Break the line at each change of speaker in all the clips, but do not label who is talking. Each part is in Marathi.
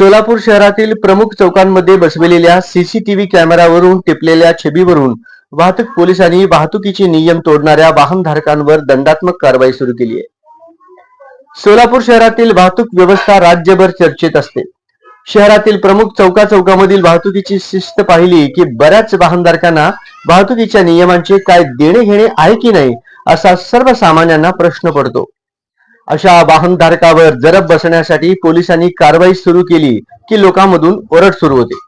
सोलापूर शहरातील प्रमुख चौकांमध्ये बसविलेल्या सीसीटीव्ही कॅमेरावरून टिपलेल्या छबीवरून वाहतूक पोलिसांनी वाहतुकीचे नियम तोडणाऱ्या वाहनधारकांवर दंडात्मक कारवाई सुरू केली आहे. सोलापूर शहरातील वाहतूक व्यवस्था राज्यभर चर्चेत असते. शहरातील प्रमुख चौका चौकामधील वाहतुकीची शिस्त पाहिली की बऱ्याच वाहनधारकांना वाहतुकीच्या नियमांचे काय देणे घेणे आहे की नाही असा सर्वसामान्यांना प्रश्न पडतो. अशा वाहनधारकावर जरब बसण्यासाठी पोलिसांनी कारवाई सुरू केली की लोकांमधून ओरड सुरू होते.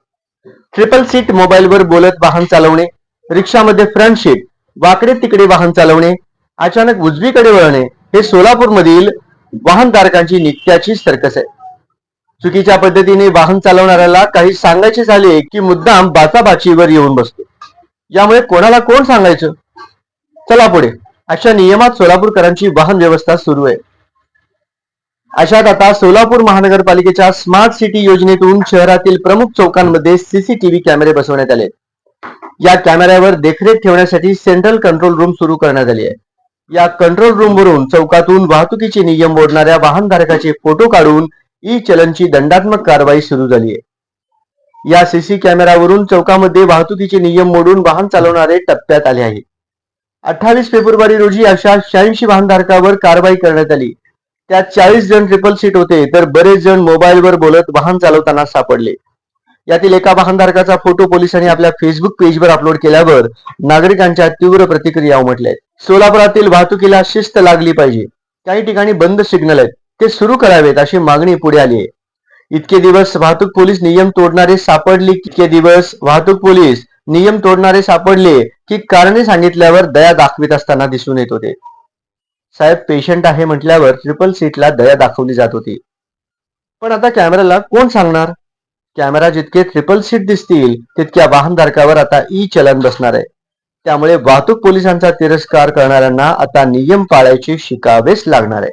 ट्रिपल सीट मोबाईलवर बोलत वाहन चालवणे रिक्षामध्ये फ्रंट सीट वाकडे तिकडे वाहन चालवणे अचानक उजवीकडे वळणे हे सोलापूरमधील वाहनधारकांची नित्याची सर्कस आहे. चुकीच्या पद्धतीने वाहन चालवणाऱ्याला काही सांगायचे झाले की मुद्दाम बाचाबाचीवर येऊन बसतो. यामुळे कोणाला कोण सांगायचं? चला पुढे. अशा नियमात सोलापूरकरांची वाहन व्यवस्था सुरू आहे. अशात आता सोलापूर महानगरपालिकेच्या स्मार्ट सिटी योजनेतून शहरातील प्रमुख चौकांमध्ये सीसीटीव्ही कॅमेरे बसवण्यात आले या कॅमेऱ्यावर देखरेख ठेवण्यासाठी सेंट्रल कंट्रोल रूम सुरू करण्यात आली आहे. या कंट्रोल रूम वरून चौकातून वाहतुकीचे नियम मोडणाऱ्या वाहनधारकाचे फोटो काढून ई चलनची दंडात्मक कारवाई सुरू झाली आहे. या सीसी कॅमेरावरून चौकामध्ये वाहतुकीचे नियम मोडून वाहन चालवणारे टप्प्यात आले आहे. अठ्ठावीस फेब्रुवारी रोजी अशा शहाऐंशी वाहनधारकावर कारवाई करण्यात आली. त्यात चाळीस जण ट्रिपल सीट होते तर बरेच जण मोबाईलवर बोलत वाहन चालवताना सापडले. यातील एका वाहनधारकाचा फोटो पोलिसांनी आपल्या फेसबुक पेजवर अपलोड केल्यावर नागरिकांच्या तीव्र प्रतिक्रिया उमटल्या. आहेत सोलापुरातील वाहतुकीला शिस्त लागली पाहिजे. काही ठिकाणी बंद सिग्नल आहेत. ते सुरू करावेत अशी मागणी पुढे आली आहे. इतके दिवस वाहतूक पोलीस नियम तोडणारे सापडले इतके दिवस वाहतूक पोलीस नियम तोडणारे सापडले की कारणे सांगितल्यावर दया दाखवित असताना दिसून येत होते. साहेब पेशंट आहे म्हटल्यावर ट्रिपल सीटला दया दाखवली जात होती. पण आता कॅमेराला कोण सांगणार? कॅमेरा जितके ट्रिपल सीट दिसतील तितक्या वाहनधारकावर आता ई चलन बसणार आहे. त्यामुळे वाहतूक पोलिसांचा तिरस्कार करणाऱ्यांना आता नियम पाळायचे शिकावेच लागणार आहे.